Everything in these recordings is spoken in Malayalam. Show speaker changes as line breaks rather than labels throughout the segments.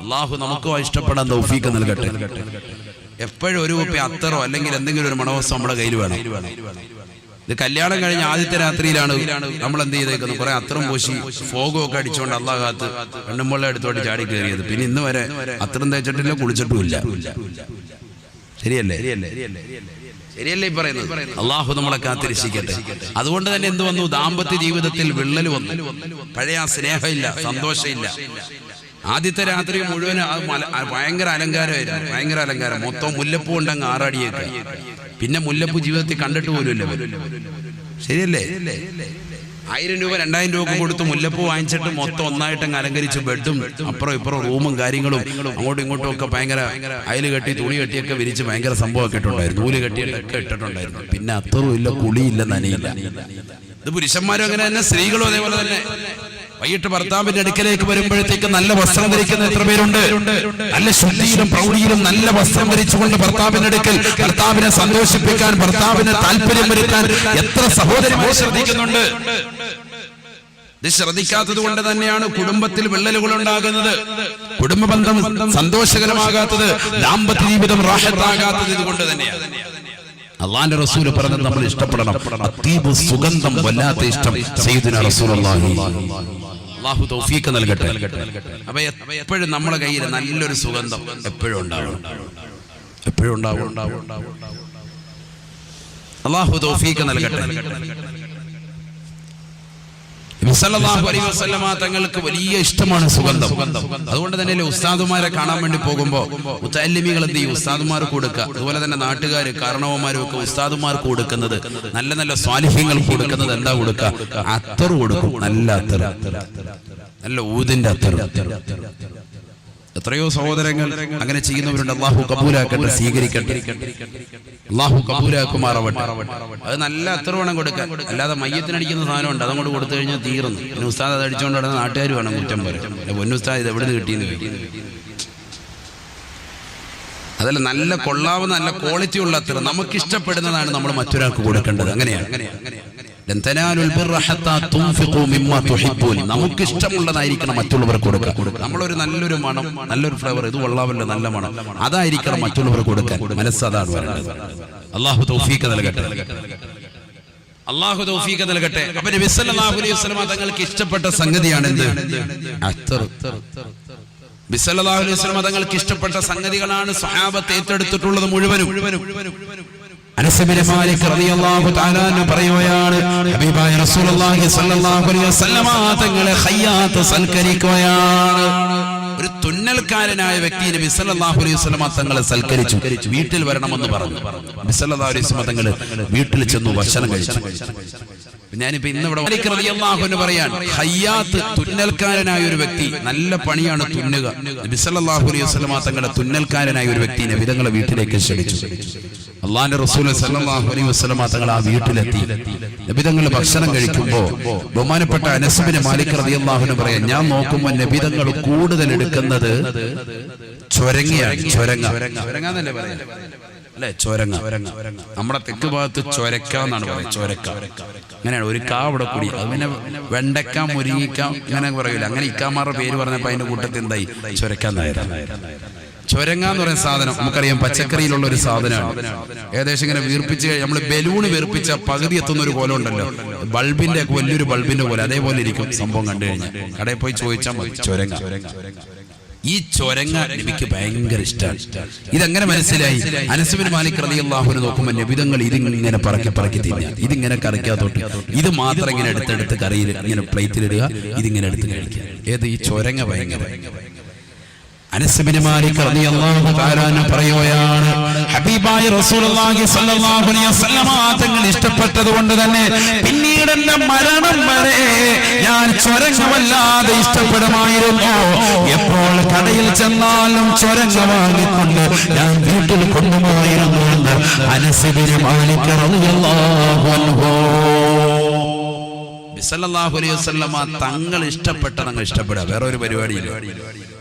അള്ളാഹു നമുക്കോ ഇഷ്ടപ്പെടാൻ തൗഫീക്ക് നൽകട്ടെ. എപ്പോഴും ഒരു കുപ്പി അത്തറോ അല്ലെങ്കിൽ എന്തെങ്കിലും ഒരു മണവസം നമ്മുടെ കയ്യിൽ വേണം. ഇത് കല്യാണം കഴിഞ്ഞ ആദ്യത്തെ രാത്രിയിലാണ് നമ്മൾ എന്ത് ചെയ്തേക്കുന്നത്? കുറെ അത്തറും പൂശി ഫോഗും ഒക്കെ അടിച്ചുകൊണ്ട് അള്ളാഹാത്ത് പെണ്ണുമ്പോളെ എടുത്തോട്ട് ചാടി കയറിയത്. പിന്നെ ഇന്ന് വരെ അത്രം തേച്ചിട്ടില്ല കുളിച്ചിട്ടുമില്ല ശരിയല്ലേ? ശരിയല്ലേ പറയുന്നത്? അള്ളാഹു നമ്മളെ കാത്തിരിച്ചിക്കട്ടെ അതുകൊണ്ട് തന്നെ എന്ത് വന്നു? ദാമ്പത്യ ജീവിതത്തിൽ വിള്ളൽ വന്നു. പഴയ ആ സ്നേഹമില്ല സന്തോഷമില്ല. ആദ്യത്തെ രാത്രി മുഴുവൻ ഭയങ്കര അലങ്കാരമായിരുന്നു. ഭയങ്കര അലങ്കാരം. മൊത്തം മുല്ലപ്പൂ ഉണ്ടങ്ങ് ആറാടിയേക്ക്. പിന്നെ മുല്ലപ്പൂ ജീവിതത്തിൽ കണ്ടിട്ട് പോലുമില്ല ശരിയല്ലേ? ആയിരം രൂപ രണ്ടായിരം രൂപ കൊടുത്ത് മുല്ലപ്പൂ വാങ്ങിച്ചിട്ട് മൊത്തം ഒന്നായിട്ട് അലങ്കരിച്ച് ബെഡും അപ്പുറം ഇപ്പുറം റൂമും കാര്യങ്ങളും അങ്ങോട്ടും ഇങ്ങോട്ടും ഒക്കെ ഭയങ്കര അയൽ കെട്ടി തുണി കെട്ടിയൊക്കെ വിരിച്ച് ഭയങ്കര സംഭവമൊക്കെ ഇട്ടുണ്ടായിരുന്നു. നൂൽ കെട്ടിയൊക്കെ ഇട്ടിട്ടുണ്ടായിരുന്നു. പിന്നെ അത്രയും ഇല്ല കുളിയില്ല നനയില്ല ഇത് പുരുഷന്മാരും അങ്ങനെ തന്നെ സ്ത്രീകളും അതേപോലെ തന്നെ. വൈകിട്ട് ഭർത്താവിന്റെ അടുക്കലേക്ക് വരുമ്പോഴത്തേക്ക് നല്ല വസ്ത്രം ധരിക്കുന്ന എത്ര പേരുണ്ട്? നല്ല ശുദ്ധിയിലും പ്രൗഢിയിലും നല്ല വസ്ത്രം ധരിച്ചുകൊണ്ട് ഭർത്താവിന്റെ അടുക്കൽ ഭർത്താവിനെ സന്തോഷിപ്പിക്കാൻ ഭർത്താവിന് താല്പര്യം വരുത്താൻ എത്ര സഹോദരിമാർ ശ്രദ്ധിക്കുന്നുണ്ട്? ഇത് ശ്രദ്ധിക്കാത്തത് കൊണ്ട് തന്നെയാണ് കുടുംബത്തിൽ വിള്ളലുകൾ ഉണ്ടാകുന്നത്. കുടുംബ ബന്ധം സന്തോഷകരമാകാത്തത് ദാമ്പത്യ ജീവിതം റാഹത്താകാത്തത് ഇതുകൊണ്ട് തന്നെയാണ്. അള്ളാന്റെ റസൂൽ പറഞ്ഞത് നമ്മൾ ഇഷ്ടപ്പെടണം. അത്തീബ് സുഗന്ധം വല്ലാത്ത ഇഷ്ടം. ചെയ്തിന റസൂലുള്ളാഹി. അള്ളാഹു തൗഫീഖ് നൽകട്ടെ. അപ്പൊ എപ്പോഴും നമ്മുടെ കയ്യിൽ നല്ലൊരു സുഗന്ധം എപ്പോഴും ഉണ്ടാവും. എപ്പോഴും ഉണ്ടാവും. അള്ളാഹു തൗഫീക്ക് നൽകട്ടെ നബി സല്ലല്ലാഹു അലൈഹി വസല്ലമ തങ്ങൾക്ക് വലിയ ഇഷ്ടമാണ് സുഗന്ധം. അതുകൊണ്ട് തന്നെ ഉസ്താദുമാരെ കാണാൻ വേണ്ടി പോകുമ്പോൾ മുത്തല്ലിമികൾ എന്ത് ചെയ്യും? ഉസ്താദുമാർക്ക് കൊടുക്കുക. അതുപോലെ തന്നെ നാട്ടുകാർ കാരണവന്മാരും ഒക്കെ ഉസ്താദുമാർക്ക് കൊടുക്കുന്നത് നല്ല നല്ല സ്വാലിഹ്യങ്ങൾ കൊടുക്കുന്നത് എന്താ കൊടുക്കുക? അത്തർ കൊടുക്കും. നല്ല അത്തർ നല്ല ഊതിന്റെ അത്തർ എത്രയോ സഹോദരങ്ങൾ അങ്ങനെ ചെയ്യുന്നവരുണ്ട്. അള്ളാഹു കപൂരാക്കട്ടെ സ്വീകരിക്കട്ടെ. അള്ളാഹു കപൂരാക്കുമാറവട്ടെ അത് നല്ല അത്ര വേണം കൊടുക്കാൻ. അല്ലാതെ മയ്യത്തിനടിക്കുന്ന സാധനമുണ്ട്. അതങ്ങോട്ട് കൊടുത്തു കഴിഞ്ഞാൽ തീർന്നു. പിന്നെ ഉസ്താദ് അത് അടിച്ചുകൊണ്ട് നടന്ന നാട്ടുകാർ വേണം കുറ്റം പറയും പൊന്നുസ്താദ് ഇത് എവിടെ നിന്ന് കിട്ടിയെന്ന് ചോദിക്കും. അതല്ല നല്ല കൊള്ളാവുന്ന നല്ല ക്വാളിറ്റി ഉള്ള അത്ര നമുക്ക് ഇഷ്ടപ്പെടുന്നതാണ് നമ്മൾ മറ്റൊരാൾക്ക് കൊടുക്കേണ്ടത്. അങ്ങനെയാണ് ലൻ നമുക്ക് ഇഷ്ടമുള്ളതായിരിക്കണം മറ്റുള്ളവർക്ക് കൊടുക്കുക നമ്മളൊരു നല്ലൊരു മണം നല്ലൊരു ഫ്ലേവർ ഇത് കൊള്ളാമല്ലോ നല്ല മണം അതായിരിക്കണം മറ്റുള്ളവർക്ക് കൊടുക്കാൻ. മനസ്സതാണ് വരേണ്ടത് അള്ളാഹു തൗഫീഖ് നൽകട്ടെ. അള്ളാഹു തൗഫീഖ് നൽകട്ടെ. അപ്പൊ നബി സല്ലല്ലാഹു അലൈഹി വസല്ലമ തങ്ങൾക്ക് ഇഷ്ടപ്പെട്ട സംഗതിയാണ് എന്ത് അത്തർ അലൈഹി വസല്ലമ തങ്ങൾക്ക് ഇഷ്ടപ്പെട്ട സംഗതികളാണ് സ്വഹാബത്ത് ഏറ്റെടുത്തിട്ടുള്ളത് മുഴുവനും. മാലിക് റളിയല്ലാഹു ഹബീബായ റസൂലുള്ളാഹി സ്വല്ലല്ലാഹു അലൈഹി തങ്ങളെ ഖയ്യാത്ത് ഒരു തുന്നൽക്കാരനായ വ്യക്തി നബി അലൈഹി തങ്ങളെ സൽക്കരിച്ചു വീട്ടിൽ വരണമെന്ന് പറഞ്ഞു. നബി അലൈഹി വീട്ടിൽ ചെന്നു ഭക്ഷണം കഴിച്ചു. ഞാനിപ്പോ ഇന്ന് ഇവിടെ പറയാൻ. ഹയ്യാത്ത് തുന്നൽക്കാരനായ ഒരു വ്യക്തി. നല്ല പണിയാണ് തുന്നുക. നബി സല്ലല്ലാഹു അലൈഹി വസല്ലമ തങ്ങളുടെ തുന്നൽക്കാരനായ ഒരു വ്യക്തി വിധങ്ങളെ വീട്ടിലേക്ക് ക്ഷണിച്ചു. അള്ളാന്റെ റസൂൽ സല്ലല്ലാഹു അലൈഹി വസല്ലമ തങ്ങൾ ആ വീട്ടിലെത്തി. നബിതങ്ങൾ ഭക്ഷണം കഴിക്കുമ്പോൾ ബഹുമാനപ്പെട്ട അനസുബിന് മാലിക് റളിയല്ലാഹു അൻഹു പറയാൻ ഞാൻ നോക്കുമ്പോൾ നബിതങ്ങൾ കൂടുതൽ എടുക്കുന്നത് ചൊരങ്ങയാണ്. ചൊരങ്ങ. ചൊരങ്ങന്നല്ലേ പറയാ? അല്ലെ? ചൊരങ്ങ. നമ്മുടെ തെക്ക് ഭാഗത്ത് ചൊരക്ക എന്നാണ് പറയുന്നത്. ചൊരക്ക. അങ്ങനെയാണ് ഒരു കാ അവിടെ കൂടി. അത് പിന്നെ വെണ്ടക്ക മുരിങ്ങിക്ക അങ്ങനെ പറയൂല. അങ്ങനെ ഇക്കാമാരുടെ പേര് പറഞ്ഞപ്പോ അതിന്റെ കൂട്ടത്തിൽ എന്തായി? ചൊരക്കാന്നായിരുന്നു ചൊരങ്ങ എന്ന് പറയുന്ന സാധനം നമുക്കറിയാം. പച്ചക്കറിയിലുള്ള ഒരു സാധനമാണ്. ഏകദേശം ഇങ്ങനെ വീർപ്പിച്ച് നമ്മൾ ബലൂണ് വീർപ്പിച്ച പകുതി എത്തുന്ന ഒരു പോലെ ഉണ്ടല്ലോ. ബൾബിന്റെ വലിയൊരു ബൾബിന്റെ പോലെ അതേപോലെ ഇരിക്കും. സംഭവം കണ്ടു കഴിഞ്ഞാൽ. കടയിൽ പോയി ചോദിച്ചാൽ മതി. ചൊരങ്ങ. ഈ ചൊരങ്ങ നബിക്ക് ഭയങ്കര ഇഷ്ടമാണ് ഇതെങ്ങനെ മനസ്സിലായി. അനസുബിൻ മാലിക് റളിയല്ലാഹുവിനെ നോക്കുമ്പോൾ നബിതങ്ങൾ ഇതിങ്ങനെ പറക്കി പറക്കി തിരിഞ്ഞ ഇതിങ്ങനെ കറിക്കാത്തോട്ട് ഇത് മാത്രം ഇങ്ങനെ എടുത്തെടുത്ത് കറിയിൽ ഇങ്ങനെ പ്ലേറ്റിലിടുക ഇതിങ്ങനെ എടുത്ത് കഴിക്കുക. ഏത് ഈ ചൊരങ്ങ ഭയങ്കര. അനസുബിൻ മാലിക് റതി അള്ളാഹു പറയുകയാണ് ഹബീബായ റസൂലുള്ളാഹി സ്വല്ലല്ലാഹു അലൈഹി വസല്ലമ തങ്ങൾ ഇഷ്ടപ്പെട്ടത് കൊണ്ട് തന്നെ പിന്നീട് എന്റെ മരണം വരെ ഞാൻ ചൊരങ്ങമല്ലാതെ ഇഷ്ടപ്പെടുമായിരുന്നു. എപ്പോൾ കടയിൽ ചെന്നാലും ചൊരങ്ങ വാങ്ങിക്കൊണ്ട് ഞാൻ വീട്ടിൽ കൊണ്ടുപോയിരുന്നു എന്ന് അനസ്ബിന് മാലിക് റളിയല്ലാഹു അൻഹു അലൈഹി വസല്ലമ തങ്ങൾ ഇഷ്ടപ്പെട്ട തങ്ങൾ ഇഷ്ടപ്പെടുക. വേറെ ഒരു പരിപാടിയില്ല.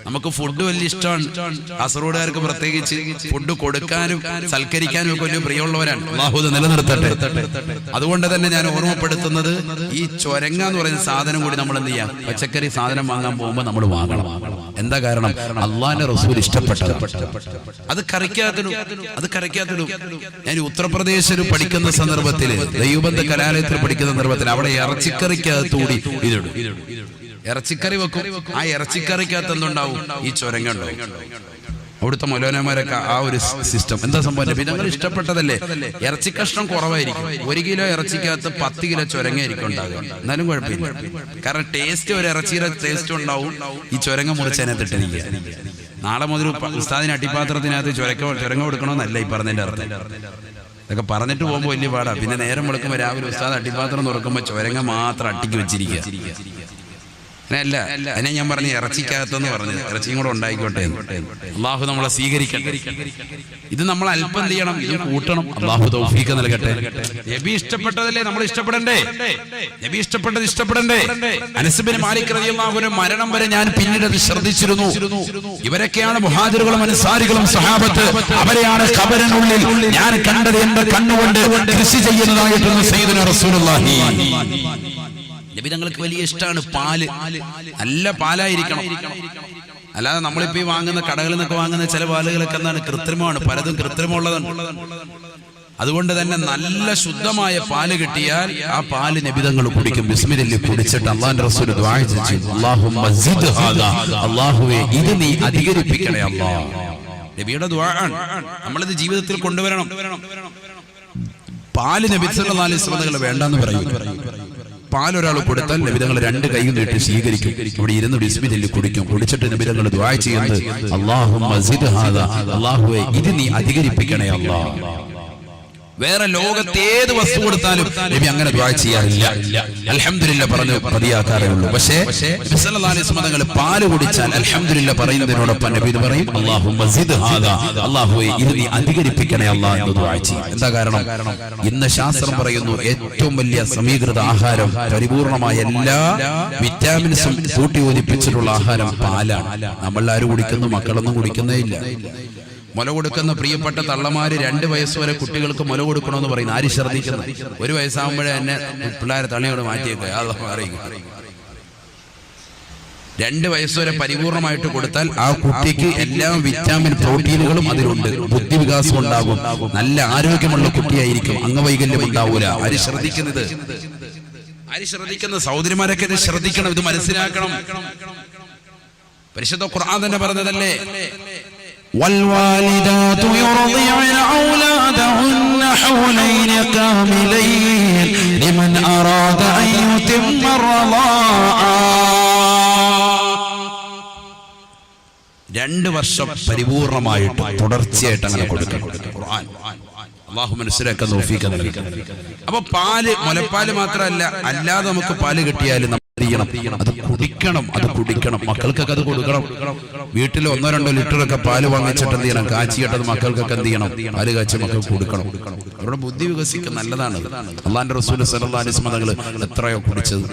നമുക്ക് ഫുഡ് വലിയ ഇഷ്ടമാണ്. കാസർഗോഡുകാർക്ക് പ്രത്യേകിച്ച് ഫുഡ് കൊടുക്കാനും സൽക്കരിക്കാനും ഒക്കെ വലിയ പ്രിയമുള്ളവരാണ്. ബാഹുദ നിലനിർത്തട്ടെ. അതുകൊണ്ട് തന്നെ ഞാൻ ഓർമ്മപ്പെടുത്തുന്നത് ഈ ചൊരങ്ങ എന്ന് പറയുന്ന സാധനം കൂടി നമ്മൾ എന്ത് ചെയ്യാം? പച്ചക്കറി സാധനം വാങ്ങാൻ പോകുമ്പോൾ നമ്മൾ വാങ്ങണം. എന്താ കാരണം? അള്ളാന്റെ റസൂൽ ഇഷ്ടപ്പെട്ടത് അത് കറിക്കാത്തിടും അത് കറിക്കാത്തിടും ഞാൻ ഉത്തർപ്രദേശിൽ പഠിക്കുന്ന സന്ദർഭത്തിൽ ദൈവബന്ധ കലാലയത്തിൽ പഠിക്കുന്ന സന്ദർഭത്തിൽ അവിടെ ഇറച്ചിക്കറിക്കകത്തൂടി ഇതിടും. ഇറച്ചിക്കറി വെക്കും. ആ ഇറച്ചിക്കറിക്കകത്ത് എന്തുണ്ടാവും? ഈ ചൊരങ്ങണ്ടോ. ഉണ്ടാവും അവിടുത്തെ മൊലോനമാരൊക്കെ ആ ഒരു സിസ്റ്റം എന്താ സംഭവം? ഞങ്ങൾ ഇഷ്ടപ്പെട്ടതല്ലേ? ഇറച്ചി കഷ്ണം കുറവായിരിക്കും. ഒരു കിലോ ഇറച്ചിക്കകത്ത് പത്ത് കിലോ ചൊരങ്ങയായിരിക്കും ഉണ്ടാകുക എന്നാലും കുഴപ്പമില്ല. കാരണം ടേസ്റ്റ് ഒരു ഇറച്ചിയുടെ ടേസ്റ്റ് ഉണ്ടാവും. ഈ ചൊരങ്ങ മുറിച്ചതിനകത്തിട്ടിരിക്കുക നാളെ മുതൽ ഉസ്താദിന് അട്ടിപ്പാത്രത്തിനകത്ത് ചൊരക്ക ചൊരങ്ങ കൊടുക്കണമെന്നല്ല ഈ പറഞ്ഞതിന്റെ അർത്ഥം. ഇതൊക്കെ പറഞ്ഞിട്ട് പോകുമ്പോൾ വലിയ പാടാണ് പിന്നെ നേരം വെളുക്കുമ്പോൾ രാവിലെ ഉസ്താദ് അട്ടിപ്പാത്രം തുറക്കുമ്പോൾ ചോരങ്ങ മാത്രം അട്ടിക്ക് വെച്ചിരിക്കുക. അല്ല അതിനെ ഞാൻ പറഞ്ഞു ഇറച്ചിക്കകത്തെന്ന് പറഞ്ഞത്. ഇറച്ചിയും കൂടെ ഉണ്ടായിക്കോട്ടെ. അള്ളാഹു നമ്മളെ സ്വീകരിക്കട്ടെ. ഇത് നമ്മൾ അല്പം ചെയ്യണം? ഇത് കൂട്ടണം. അള്ളാഹു തൗഫീഖ് നൽകട്ടെ. നബി ഇഷ്ടപ്പെട്ടതല്ലേ? നമ്മൾ ഇഷ്ടപ്പെടണ്ടേ? നബി ഇഷ്ടപ്പെട്ടത് ഇഷ്ടപ്പെടണ്ടേ? അനസുബിന് മാലിക് റളിയല്ലാഹുവിന്റെ മരണം വരെ ഞാൻ പിന്നീട് ശ്രദ്ധിച്ചിരുന്നു. ഇവരൊക്കെയാണ് മുഹാജിറുകളും അനുസാരികളും സഹാബത്ത് അവരെയാണ് കബരനുള്ളിൽ ഞാൻ കണ്ടത് എന്റെ കണ്ണുകൊണ്ട് കൃഷി ചെയ്യുന്നതായിട്ടൊന്ന് സൈദിന റസൂലുള്ളാഹി. നബി തങ്ങൾക്ക് വലിയ ഇഷ്ടമാണ് പാൽ. നല്ല പാലായിരിക്കണം. അല്ലാതെ നമ്മളിപ്പോ ഈ വാങ്ങുന്ന കടകളിൽ നിന്നൊക്കെ വാങ്ങുന്ന ചില പാലുകളൊക്കെ എന്താണ് കൃത്രിമമാണ്. പലതും കൃത്രിമമുള്ളതാണ് അതുകൊണ്ട് തന്നെ നല്ല ശുദ്ധമായ പാൽ കിട്ടിയാൽ ആ പാൽ നബിതങ്ങൾ കുടിക്കും. ബിസ്മില്ലി കുടിച്ചിട്ട് അള്ളാന്റെ റസൂൽ അല്ലാഹുവേ ഇത് നീ അധികരിപ്പിക്കണേ അല്ലാഹ് നബിയുടെ നമ്മളിത് ജീവിതത്തിൽ കൊണ്ടുവരണം. പാൽ നബി സല്ലല്ലാഹു അലൈഹി വസല്ലം വേണ്ടെന്ന് പറയും പാലൊരാൾ കൊടുത്താൽ നബിതങ്ങൾ രണ്ട് കൈ നീട്ടി സ്വീകരിക്കും. ഇവിടെ ഇരുന്ന് ബിസ്മി കുടിക്കും. കുടിച്ചിട്ട് നബിതങ്ങൾ ദുആ ചെയ്യുന്നത് അള്ളാഹു അള്ളാഹുവെ ഇത് നീ അധികരിപ്പിക്കണേ അല്ലാഹ്. വേറെ ലോകത്ത് ഏത് വസ്തു കൊടുത്താലും നബി അങ്ങനെ ദ്വാ ചെയ്യാറില്ല. അലഹമില്ല പറഞ്ഞു പ്രതിയാക്കാറേ ഉള്ളൂ. പക്ഷേ മതങ്ങൾ തങ്ങൾ പാൽ കുടിച്ചാൽ അലഹമില്ല പറയുന്നതിനോടൊപ്പം നബി ഇത് പറയും അള്ളാഹു അല്ലാഹുവേ ഇത് നീ അധികരിപ്പിക്കണേ അല്ല എന്ന് ദ്വാ ചെയ്യും. എന്താ കാരണം? ഇന്ന് ശാസ്ത്രം പറയുന്നു ഏറ്റവും വലിയ സമീകൃത ആഹാരം പരിപൂർണമായ എല്ലാ വിറ്റാമിൻസും കൂട്ടി യോജിപ്പിച്ചിട്ടുള്ള ആഹാരം പാലാണ്. നമ്മളാരും കുടിക്കുന്നു മക്കളൊന്നും കുടിക്കുന്നേ ഇല്ല. മുല കൊടുക്കുന്ന പ്രിയപ്പെട്ട തള്ളമാര് രണ്ട് വയസ്സ് വരെ കുട്ടികൾക്ക് മുല കൊടുക്കണമെന്ന് പറയുന്നു ആര് ശ്രദ്ധിക്കുന്നു? ഒരു വയസ്സാകുമ്പോഴേ എന്നെ പിള്ളേരെ തള്ളിയോട് മാറ്റിയേക്കുക അത് അറിയിക്കും രണ്ട് വയസ്സ് വരെ പരിപൂർണമായിട്ട് കൊടുത്താൽ ആ കുട്ടിക്ക് എല്ലാ വിറ്റാമിൻ പ്രോട്ടീനുകളും അതിലുണ്ട്. ബുദ്ധിവികാസം ഉണ്ടാകും. നല്ല ആരോഗ്യമുള്ള കുട്ടിയായിരിക്കും. അംഗവൈകല്യം ഉണ്ടാവൂല. ആര് ശ്രദ്ധിക്കുന്നത്? ആര് ശ്രദ്ധിക്കുന്നത്? സഹോദരിമാരൊക്കെ ശ്രദ്ധിക്കണം. ഇത് മനസ്സിലാക്കണം. പരിശുദ്ധ ഖുർആൻ തന്നെ പറഞ്ഞതല്ലേ?
والوالدات يرضعن أولادهن حولين كاملين لمن أراد أن يتم الرضاعة
രണ്ട് വർഷം പരിപൂർണമായിട്ട് തുടർച്ചയായിട്ട് അങ്ങനെ കൊടുക്കണം ഖുർആൻ അള്ളാഹു മനസ്സിലാക്കാൻ തോഫീക്ക് നൽകി അപ്പൊ പാല് മുലപ്പാല് മാത്രമല്ല അല്ലാതെ നമുക്ക് പാല് കിട്ടിയാലും നമ്മൾ എന്ത് ചെയ്യണം അത് കുടിക്കണം അത് കുടിക്കണം മക്കൾക്കൊക്കെ അത് കൊടുക്കണം. വീട്ടിൽ ഒന്നോ രണ്ടോ ലിറ്റർ ഒക്കെ പാൽ വാങ്ങിച്ചിട്ട് എന്ത് ചെയ്യണം? കാച്ചിയിട്ടത് മക്കൾക്കൊക്കെ എന്ത് ചെയ്യണം? പാൽ കാച്ചി മക്കൾക്ക് കൊടുക്കണം. അവരുടെ ബുദ്ധി വികസിക്കും നല്ലതാണ്. അള്ളാന്റെ വസല്ലം തങ്ങൾ എത്രയോ കുടിച്ചത്.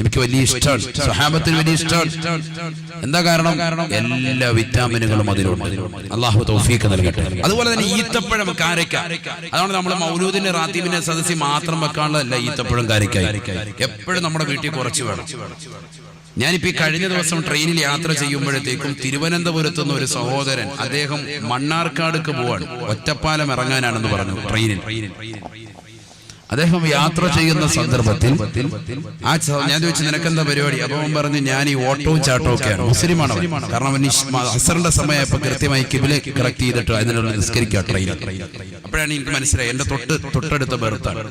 എനിക്ക് വലിയ ഇഷ്ടമാണ് സഹാബത്തിന് വലിയ ഇഷ്ടമാണ് എന്താ കാരണം? എല്ലാ വിറ്റാമിനുകളും അതിലുണ്ട്. അള്ളാഹു തൗഫീഖ് നൽകട്ടെ. അതുപോലെ തന്നെ ഈത്തപ്പഴം കാരക്ക അതാണ് നമ്മൾ മൗലൂദിന്റെ റാത്തീമിന്റെ സദസ്സി മാത്രം വെക്കാനുള്ളതല്ല ഈത്തപ്പഴം കാരക്കായി എപ്പോഴും നമ്മുടെ വീട്ടിൽ കുറച്ച് വേണം. ഞാനിപ്പോ ഈ കഴിഞ്ഞ ദിവസം ട്രെയിനിൽ യാത്ര ചെയ്യുമ്പോഴത്തേക്കും തിരുവനന്തപുരത്ത് നിന്ന് ഒരു സഹോദരൻ അദ്ദേഹം മണ്ണാർക്കാടുക്ക് പോവാണ്. ഒറ്റപ്പാലം ഇറങ്ങാനാണെന്ന് പറഞ്ഞു ട്രെയിനിൽ. അദ്ദേഹം യാത്ര ചെയ്യുന്ന സന്ദർഭത്തിൽ ആ ഞാൻ ചോദിച്ചു നിനക്കെന്താ പരിപാടി? അപ്പൊ അവൻ പറഞ്ഞു ഞാൻ ഈ ഓട്ടവും ചാട്ടവും ഒക്കെയാണ്. മുസ്ലിമാണ് കാരണം മ- അസറിന്റെ സമയപ്പോ കൃത്യമായി കിബിലെ കറക്റ്റ് ചെയ്തിട്ട് അതിനുള്ള നിസ്കരിക്കുക ട്രെയിനിൽ. അപ്പോഴാണ് എനിക്ക് മനസ്സിലായി. എന്റെ തൊട്ട് തൊട്ടടുത്ത ബർത്താണ്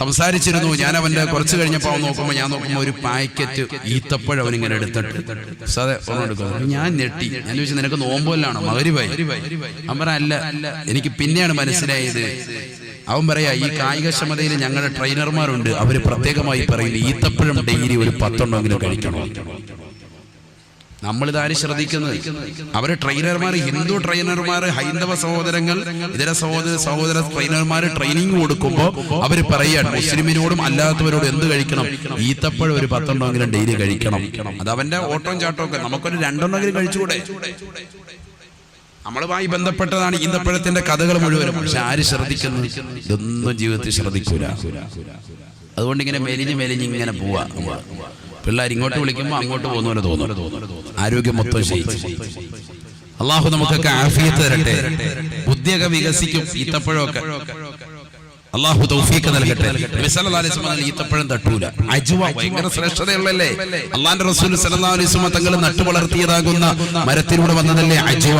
സംസാരിച്ചിരുന്നു. ഞാൻ അവന്റെ കുറച്ച് കഴിഞ്ഞപ്പോൾ അവൻ നോക്കുമ്പോൾ ഞാൻ നോക്കുമ്പോൾ ഒരു പാക്കറ്റ് ഈത്തപ്പഴം അവനിങ്ങനെ ഇങ്ങനെ എടുത്തിട്ട് ഒരെണ്ണം എടുക്കുന്നു ഞാൻ ഞെട്ടി. ഞാൻ ചോദിച്ചു നിനക്ക് നോമ്പോലാണോ മകരിവായി അവൻ അല്ല എനിക്ക് പിന്നെയാണ് മനസ്സിലായത്. അവൻ പറയാ ഈ കായികക്ഷമതയിൽ ഞങ്ങളുടെ ട്രെയിനർമാരുണ്ട് അവർ പ്രത്യേകമായി പറയുന്നു ഈത്തപ്പഴം ഡെയിലി ഒരു പത്തെണ്ണമെങ്കിലും കഴിക്കണം. നമ്മളിതാരും ശ്രദ്ധിക്കുന്നത്? അവർ ട്രെയിനർമാർ ഹിന്ദു ട്രെയിനർമാർ ഹൈന്ദവ സഹോദരങ്ങൾ ഇതര സഹോദര സഹോദര ട്രെയിനർമാർ ട്രെയിനിങ് കൊടുക്കുമ്പോൾ അവർ പറയാണ് മുസ്ലിമിനോടും അല്ലാത്തവരോടും എന്ത് കഴിക്കണം? ഈത്തപ്പഴം ഒരു പത്തെണ്ണമെങ്കിലും ഡെയിലി കഴിക്കണം. അത് അവന്റെ ഓട്ടം ചാട്ടം ഒക്കെ നമുക്കൊരു രണ്ടെണ്ണമെങ്കിലും കഴിച്ചുകൂടെ? നമ്മളുമായി ബന്ധപ്പെട്ടതാണ് ഈന്തപ്പഴത്തിന്റെ കഥകൾ മുഴുവനും. പക്ഷെ ആര് ശ്രദ്ധിക്കുന്നു? ഇതൊന്നും ജീവിതത്തിൽ ശ്രദ്ധിക്കൂല. അതുകൊണ്ട് ഇങ്ങനെ മെലിഞ്ഞ് മെലിഞ്ഞ് ഇങ്ങനെ പോവാ. പിള്ളേർ ഇങ്ങോട്ട് വിളിക്കുമ്പോൾ അങ്ങോട്ട് പോകുന്ന പോലെ തോന്നുന്നു ആരോഗ്യം മൊത്തം അള്ളാഹു നമുക്കൊക്കെ ആഫിയത്ത് തരട്ടെ. ബുദ്ധിയൊക്കെ വികസിക്കും ഈത്തപ്പഴമൊക്കെ. അള്ളാഹു തൗഫീഖ് നൽകട്ടെ. നബി സല്ലല്ലാഹു അലൈഹി വസല്ലം ഈത്തപ്പഴം തട്ടൂല. അജ്വ ഭയങ്കര ശ്രേഷ്ഠതയുള്ളല്ലേ അള്ളാന്റെ റസൂൽ സല്ലല്ലാഹു അലൈഹി വസല്ലം തങ്ങൾ നട്ടു വളർത്തിയതാകുന്ന മരത്തിലൂടെ വന്നതല്ലേ അജ്വ?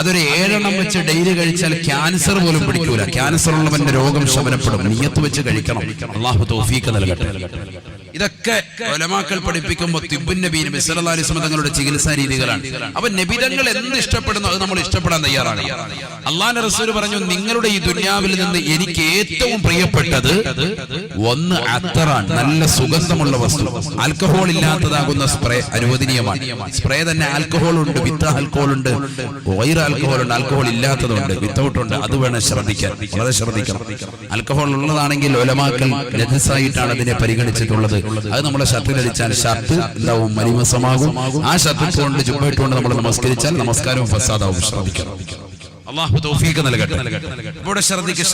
അതൊരു ഏഴെണ്ണം വെച്ച് ഡെയിലി കഴിച്ചാൽ ക്യാൻസർ പോലും പിടിക്കൂല. ക്യാൻസർ ഉള്ളവന്റെ രോഗം ശമനപ്പെടും. നീയത്ത് വെച്ച് കഴിക്കണം. അള്ളാഹു തൗഫീഖ് നൽകട്ടെ. ഇതൊക്കെ ഒലമാക്കൾ പഠിപ്പിക്കുമ്പോൾ തിബുൻ നബി നബി സല്ലല്ലാഹു അലൈഹി വസല്ലം തങ്ങളുടെ ചികിത്സാ രീതികളാണ്. അപ്പൊ നബിതങ്ങൾ എന്ത് ഇഷ്ടപ്പെടുന്നു അത് നമ്മൾ ഇഷ്ടപ്പെടാൻ തയ്യാറാണ്. അള്ളാന്റെ റസൂൽ പറഞ്ഞു നിങ്ങളുടെ ഈ ദുന്യാവിൽ നിന്ന് എനിക്ക് ഏറ്റവും പ്രിയപ്പെട്ടത് ഒന്ന് അത്തറാണ് നല്ല സുഗന്ധമുള്ള വസ്തു. ആൽക്കഹോൾ ഇല്ലാത്തതാകുന്ന സ്പ്രേ അനുവദനീയമാണ്. സ്പ്രേ തന്നെ ആൽക്കഹോൾ ഉണ്ട് വിത്ത് ആൽക്കഹോൾ ഉണ്ട് വൈറ ആൽക്കഹോൾ ഉണ്ട് ആൽക്കഹോൾ ഇല്ലാത്തതുണ്ട് വിത്തൗട്ട് ഉണ്ട്. അത് വേണം ശ്രദ്ധിക്കാൻ വളരെ ശ്രദ്ധിക്കണം. ആൽക്കഹോൾ ഉള്ളതാണെങ്കിൽ ഒലമാക്കൽ രജസായിട്ടാണ് അതിനെ പരിഗണിച്ചിട്ടുള്ളത്. അത് നമ്മുടെ ഷർട്ടിൽ അടിച്ചാൽ ഷർട്ട് എന്താവും മലിമസമാകും ആ ഷർട്ട് കൊണ്ട് ചുമ്പിട്ടുകൊണ്ട് നമ്മൾ നമസ്കരിച്ചാൽ നമസ്കാരവും ഫസാദാവും. അള്ളാഹു തൗഫീഖ് നൽകട്ടെ. ഇവിടെ ശ്രദ്ധിക്ക്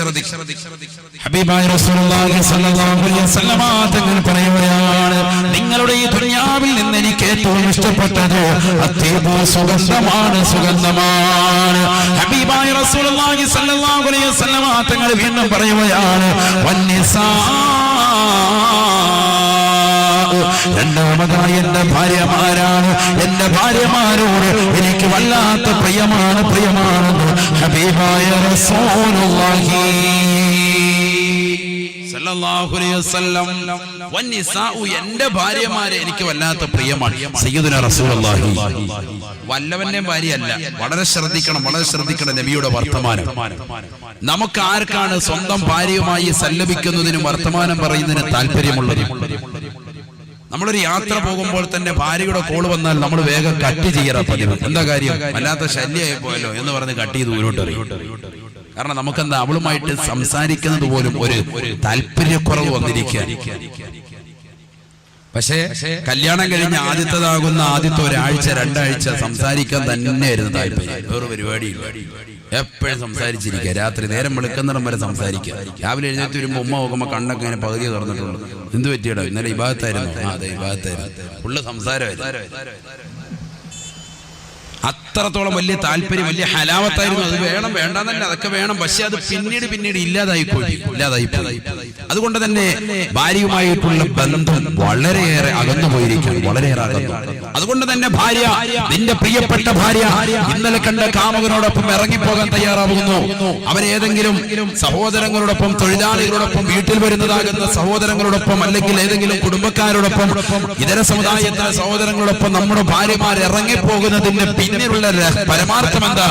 ഹബീബായ റസൂലുള്ളാഹി സ്വല്ലല്ലാഹു അലൈഹി വസല്ലമ തങ്ങൾ പറയുകയാണ് നിങ്ങളുടെ ഈ ദുനിയാവിൽ നിന്ന് എനിക്ക് ഏറ്റവും ഇഷ്ടപ്പെട്ടത് അത്യബു സുഗന്ധമാണ് സുഗന്ധമാണ്. ഹബീബായ റസൂലുള്ളാഹി സ്വല്ലല്ലാഹു അലൈഹി വസല്ലമ തങ്ങൾ വീണ്ടും പറയുകയാണ് വന്നിസാ രണ്ടാമതായി എന്റെ ഭാര്യമാരാണ്. എന്റെ ഭാര്യമാരോട് എനിക്ക് വല്ലാത്ത പ്രിയമാണ് പ്രിയമാണെന്ന് ഹബീബായ റസൂലുള്ളാഹി
എന്റെ ഭാര്യമാരെ എനിക്ക് വല്ലാത്ത പ്രിയമാണ്. സയ്യിദുന റസൂലുള്ളാഹി. വല്ലവന്റെ ഭാര്യയല്ല. വളരെ ശ്രദ്ധിക്കണം വളരെ ശ്രദ്ധിക്കണം നബിയുടെ വർത്തമാനം. നമുക്ക് ആർക്കാണ് സ്വന്തം ഭാര്യയുമായി സല്ലപിക്കുന്നതിനും വർത്തമാനം പറയുന്നതിന് താല്പര്യമുള്ളത്? നമ്മളൊരു യാത്ര പോകുമ്പോൾ തന്നെ ഭാര്യയുടെ കോൾ വന്നാൽ നമ്മൾ വേഗം കട്ട് ചെയ്യാറ പതിവ്. എന്താ കാര്യം? വല്ലാത്ത ശല്യമായി പോയല്ലോ എന്ന് പറഞ്ഞ് കട്ട് ചെയ്ത് ഊരോട്ട് കാരണം നമുക്കെന്താ? അവളുമായിട്ട് സംസാരിക്കുന്നത് പോലും ഒരു താല്പര്യക്കുറവ് വന്നിരിക്കുക പക്ഷേ കല്യാണം കഴിഞ്ഞ് ആദ്യത്തേതാകുന്ന ആദ്യത്തെ ഒരാഴ്ച രണ്ടാഴ്ച സംസാരിക്കാൻ തന്നെയായിരുന്നു താല്പര്യം. വേറെ പരിപാടിയില്ല. എപ്പോഴും സംസാരിച്ചിരിക്കുക. രാത്രി നേരം വെളുക്കുന്നിടം വരെ സംസാരിക്കുക. രാവിലെ എഴുന്നേറ്റ് വരുമ്പോൾ ഉമ്മ നോക്കുമ്പോൾ കണ്ണൊക്കെ ഇങ്ങനെ പകുതി തുറന്നിട്ടുള്ളൂ എന്ത് പറ്റിയടോ? ഇന്നലെ ഇഭാഗത്തായിരുന്നു അതെ ഇഭാഗത്തായിരുന്നു ഫുള്ള് സംസാരമായിരുന്നു. അത്രത്തോളം വലിയ താല്പര്യം വലിയ ഹലാവത്തായിരുന്നു. അത് വേണം വേണ്ട തന്നെ അതൊക്കെ വേണം. പക്ഷെ അത് പിന്നീട് പിന്നീട് ഇല്ലാതായി പോയി ഇല്ലാതായി പോയി. അതുകൊണ്ട് തന്നെ ഭാര്യയുമായിട്ടുള്ള ബന്ധം വളരെയേറെ അകന്നു പോയിരിക്കുന്നു വളരെയേറെ അകന്നു. അതുകൊണ്ട് തന്നെ ഭാര്യ നിന്റെ പ്രിയപ്പെട്ട ഭാര്യ ഇന്നലെ കണ്ട കാമകനോടൊപ്പം ഇറങ്ങിപ്പോകാൻ തയ്യാറാവുന്നു അവൻ ഏതെങ്കിലും സഹോദരങ്ങളോടൊപ്പം തൊഴിലാളികളോടൊപ്പം വീട്ടിൽ വരുന്നതാകുന്ന സഹോദരങ്ങളോടൊപ്പം അല്ലെങ്കിൽ ഏതെങ്കിലും കുടുംബക്കാരോടൊപ്പം ഇതര സമുദായത്തിലെ സഹോദരങ്ങളോടൊപ്പം നമ്മുടെ ഭാര്യമാർ ഇറങ്ങിപ്പോകുന്നതിന്റെ പിന്നിലുള്ള ര- പരമാർത്ഥം എന്താ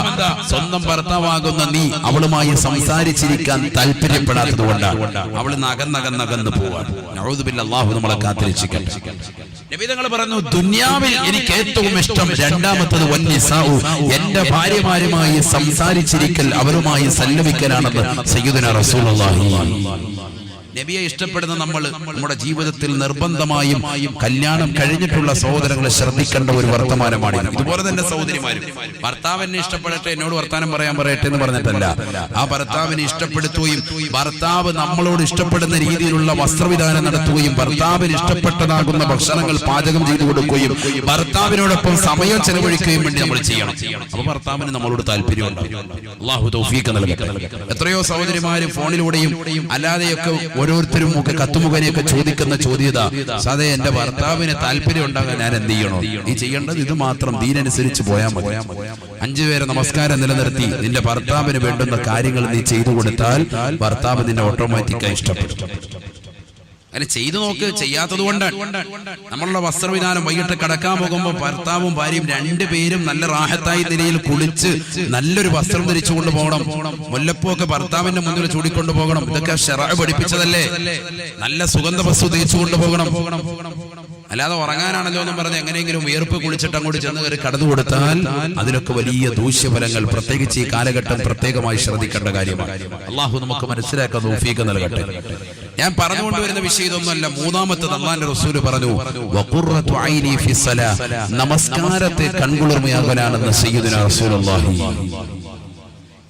സ്വന്തം ഭർത്താവാകുന്ന നീ അവളുമായി സംസാരിച്ചിരിക്കാൻ താല്പര്യപ്പെടാത്തത് കൊണ്ടാണ് അവൾ നകന്നകന്നകന്ന് പോവാണ്. പറഞ്ഞു ദുന്യാവിൽ എനിക്ക് ഏറ്റവും ഇഷ്ടം രണ്ടാമത്തത് വന്യസാവു എന്റെ ഭാര്യമാരുമായി സംസാരിച്ചിരിക്കൽ അവരുമായി സല്ലപിക്കലാണെന്ന് സയ്യിദുന റസൂലുള്ളാഹി. നബിയെ ഇഷ്ടപ്പെടുന്ന നമ്മൾ നമ്മുടെ ജീവിതത്തിൽ നിർബന്ധമായും കല്യാണം കഴിഞ്ഞിട്ടുള്ള സഹോദരങ്ങളെ ശ്രദ്ധിക്കേണ്ട ഒരു വർത്തമാനമാണ് ഇതുപോലെ തന്നെ സഹോദരിമാരും ഭർത്താവിനെ ഇഷ്ടപ്പെടട്ടെ എന്നോട് വർത്താനം പറയാൻ പറയട്ടെ എന്ന് പറഞ്ഞിട്ടല്ല. ആ ഭർത്താവിനെ ഇഷ്ടപ്പെടുത്തുകയും ഭർത്താവ് നമ്മളോട് ഇഷ്ടപ്പെടുന്ന രീതിയിലുള്ള വസ്ത്രവിധാനം നടത്തുകയും ഭർത്താവിന് ഇഷ്ടപ്പെട്ടതാകുന്ന ഭക്ഷണങ്ങൾ പാചകം ചെയ്തു കൊടുക്കുകയും ഭർത്താവിനോടൊപ്പം സമയം ചെലവഴിക്കുകയും വേണ്ടി നമ്മൾ ചെയ്യണം. അപ്പൊ ഭർത്താവിന് നമ്മളോട് താല്പര്യം എത്രയോ സഹോദരിമാര് ഫോണിലൂടെയും അല്ലാതെയൊക്കെ ഓരോരുത്തരും ഒക്കെ കത്തുമുഖനെയൊക്കെ ചോദിക്കുന്ന ചോദ്യത. സാധേ എന്റെ ഭർത്താവിന് താല്പര്യം ഉണ്ടാകാൻ ഞാൻ എന്ത് ചെയ്യണോ? നീ ചെയ്യേണ്ടത് ഇത് മാത്രം ദീനനുസരിച്ച് പോയാൽ മതി. അഞ്ചു പേരെ നമസ്കാരം നിലനിർത്തി നിന്റെ ഭർത്താവിന് വേണ്ടുന്ന കാര്യങ്ങൾ നീ ചെയ്തു കൊടുത്താൽ ഭർത്താവ് നിന്നെ ഓട്ടോമാറ്റിക്കായി ഇഷ്ടപ്പെടും. അങ്ങനെ ചെയ്തു നോക്ക് ചെയ്യാത്തത് കൊണ്ടാണ്. നമ്മളുടെ വസ്ത്രവിധാനം വൈകിട്ട് കടക്കാൻ പോകുമ്പോൾ ഭർത്താവും ഭാര്യയും രണ്ടുപേരും നല്ല റാഹത്തായി നിലയിൽ കുളിച്ച് നല്ലൊരു വസ്ത്രം ധരിച്ചു കൊണ്ടുപോകണം. മുല്ലപ്പൊക്കെ ഭർത്താവിന്റെ മുന്നിൽ ചൂടിക്കൊണ്ടു പോകണം ഇതൊക്കെ ഷെറ പഠിപ്പിച്ചതല്ലേ? നല്ല സുഗന്ധ വസ്തു തേച്ചു കൊണ്ടുപോകണം. അല്ലാതെ ഉറങ്ങാനാണല്ലോ എന്ന് പറഞ്ഞ് എങ്ങനെയെങ്കിലും വിയർപ്പ് കുളിച്ചിട്ട് അങ്ങോട്ട് ചെന്ന് കയറി കടന്നു കൊടുത്താൽ അതിലൊക്കെ വലിയ ദൂഷ്യഫലങ്ങൾ പ്രത്യേകിച്ച് ഈ കാലഘട്ടം പ്രത്യേകമായി ശ്രദ്ധിക്കേണ്ട കാര്യമാണ്. അള്ളാഹു നമുക്ക് മനസ്സിലാക്കാൻ തൗഫീഖ് നൽകട്ടെ. ഞാൻ പറഞ്ഞുകൊണ്ടുവരുന്ന വിഷയം ഇതൊന്നുമല്ല മൂന്നാമത്തെ അള്ളാന്റെ റസൂൽ പറഞ്ഞു. നമസ്കാരത്തെ കൺകുളിർമയാകാനാണെന്ന് സയ്യിദുനാ റസൂലുള്ളാഹി.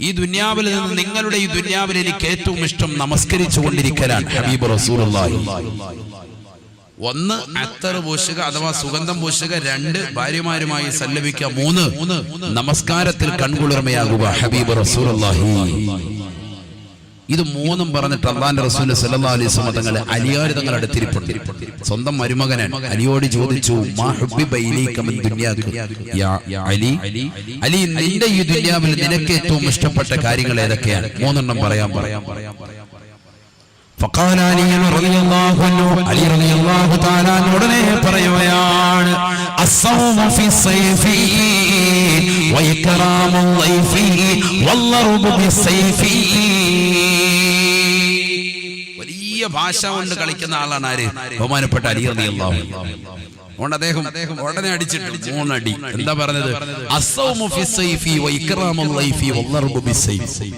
ഈ ദുന്യാവിൽ നിന്ന് നിങ്ങളുടെ ഈ ദുന്യാവിൽ എനിക്ക് ഏറ്റവും ഇഷ്ടം നമസ്കരിച്ചു കൊണ്ടിരിക്കലാണ് ഹബീബ് റസൂലുള്ളാഹി. ഒന്ന് അത്തർ പൂശുക അഥവാ സുഗന്ധം പൂശുക രണ്ട് ഭാര്യമാരുമായി സല്ലപിക്കുക. മൂന്ന് നമസ്കാരത്തിൽ കൺകുളിർമയാകുക. ഹബീബ് റസൂലി ഇത് മൂന്നും പറഞ്ഞിട്ട് അള്ളാന്റെ റസൂൽ സല്ലാ അലൈഹി സ്വമതങ്ങൾ അലിയാരി തങ്ങൾ അടുത്തിരിപ്പുണ്ട്. സ്വന്തം മരുമകനെ അലിയോട് ചോദിച്ചു അലി. അലി നിന്റെ ഈ ദുന്യാവിൽ നിനക്ക് ഏറ്റവും ഇഷ്ടപ്പെട്ട കാര്യങ്ങൾ ഏതൊക്കെയാണ്? മൂന്നെണ്ണം പറയാൻ പറയാം പറയാം
പറയാം ഉടനെ പറയുകയാണ്
വലിയ ഭാഷ കൊണ്ട് കളിക്കുന്ന ആളാണ് ആര്? ബഹുമാനപ്പെട്ട അലി അലി അള്ളാഹു അതുകൊണ്ട് അദ്ദേഹം ഉടനെ അടിച്ചിട്ട് മൂന്നടി. എന്താ പറഞ്ഞത്? അസൗമു ഫി സൈഫി വൈക്കറാമുൽ ലൈഫി വല്ലർബു ബിസൈഫി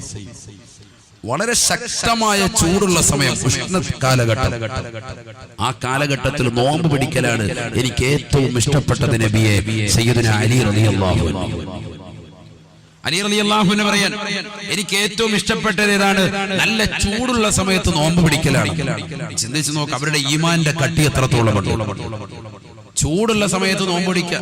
വളരെ ശക്തമായ ചൂടുള്ള സമയം ഉഷ്ണ കാലഘട്ടം. ആ കാലഘട്ടത്തിൽ നോമ്പ് പിടിക്കലാണ് എനിക്ക് ഏറ്റവും ഇഷ്ടപ്പെട്ടത് നബിയെ സയ്യിദുന അലി റളിയല്ലാഹു അൻഹു. അലി റളിയല്ലാഹുവിനെ പറയാൻ എനിക്ക് ഏറ്റവും ഇഷ്ടപ്പെട്ടത് ഏതാണ്? നല്ല ചൂടുള്ള സമയത്ത് നോമ്പ് പിടിക്കലാണ്. ചിന്തിച്ചു നോക്ക് അവരുടെ ഈമാന്റെ കട്ടി എത്രത്തോളം ചൂടുള്ള സമയത്ത് നോമ്പ് പിടിക്കാം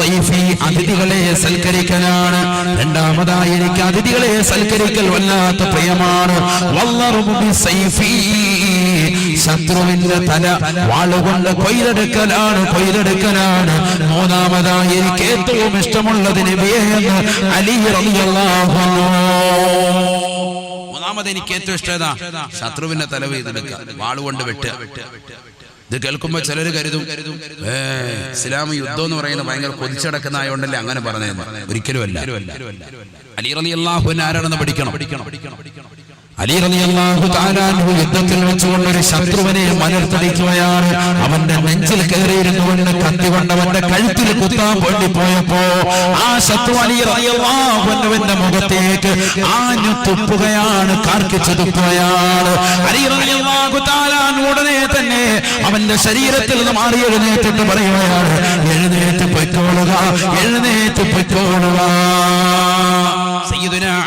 ലൈഫി അതിഥികളെ സൽക്കരിക്കലാണ്. രണ്ടാമതായി എനിക്ക് അതിഥികളെ സൽക്കരിക്കൽ വല്ലാത്ത പ്രിയമാണ്. ശത്രുവിന്റെ തല വാളുകൊണ്ട് കൊയ്തെടുക്കലാണ് കൊയ്തെടുക്കലാണ്. മൂന്നാമതായി എനിക്ക് ഏറ്റവും ഇഷ്ടമുള്ളത് നബിയെ എന്ന് അലി.
മൂന്നാമത് എനിക്ക് ഏറ്റവും ഇഷ്ടം ശത്രുവിന്റെ തല വെയ്തെടുക്കുക വാളുകൊണ്ട് വെട്ടുക. ഇത് കേൾക്കുമ്പോ ചിലര് കരുതും ഏ ഇസ്ലാം യുദ്ധം എന്ന് പറയുന്നത് ഭയങ്കര കൊതിച്ചടക്കുന്ന ആയതുകൊണ്ടല്ലേ അങ്ങനെ പറഞ്ഞത്? ഒരിക്കലും അല്ല അലി റലി അള്ളാഹു ആരാണെന്ന് പഠിക്കണം.
അലി ശത്രുവിനെ മലർത്തടിക്കുകയാണ്. അവന്റെ നെഞ്ചിൽ കയറിയിരുന്നു കൊണ്ട് കത്തി കൊണ്ട് കഴുത്തിൽ കുത്താൻ വേണ്ടി പോയപ്പോ ആ ശത്രു അലി മുഖത്തേക്ക് ആഞ്ഞു തുപ്പുകയാണ് കാർക്കിച്ചത് അൻഹു ഉടനെ തന്നെ അവന്റെ ശരീരത്തിൽ നിന്ന് മാറി എഴുന്നേറ്റിട്ട് പറയുകയാണ് എഴുന്നേറ്റ് പൊയ്ക്കോളുക എഴുന്നേറ്റ് പൊയ്ക്കോളുക.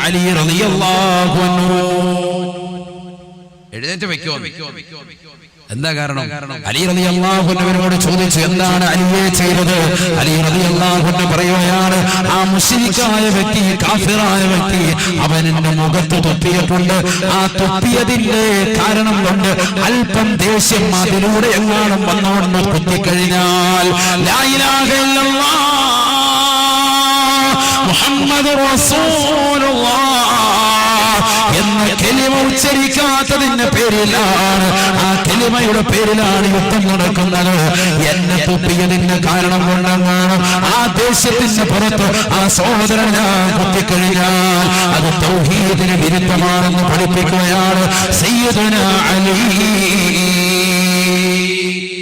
അലി റളിയല്ലാഹു അൻഹു.
എഴുന്നേറ്റ് വെക്കോ എന്താ കാരണം?
അലി റലി അള്ളാഹുനവരോട് ചോദിച്ചു എന്താണ് അലിയെ ചെയ്തത്? അലി റലി അള്ളാഹുന് പറയുകയാണ് ആ മുസ്ലിക്കായ വ്യക്തി കാഫിറായ വ്യക്തി അവൻ എന്റെ മുഖത്ത് തൊപ്പിയിട്ടുണ്ട്. ആ തൊപ്പിയതിന്റെ കാരണം കൊണ്ട് അല്പം ദേഷ്യം അതിലൂടെ എങ്ങാനും വന്നുകൊണ്ട് കുത്തിക്കഴിഞ്ഞാൽ മുഹമ്മദ് റസൂലുള്ളാഹ് എന്ന കെലിമ ഉച്ചരിക്കാത്തതിന്റെ പേരിലാണ്. ആ കെലിമയുടെ പേരിലാണ് യുദ്ധം നടക്കുന്നത്. എന്നെ തുപ്പിയതിന്റെ കാരണം കൊണ്ടെന്നാണ്. ആ ദേശത്തിന്റെ പുറത്ത് ആ സഹോദരൻ കുത്തിക്കഴിഞ്ഞാൽ അത് തൗഹീദിന് വിരുദ്ധമാണെന്ന് പഠിപ്പിക്കുകയാണ് സയ്യദന അലി.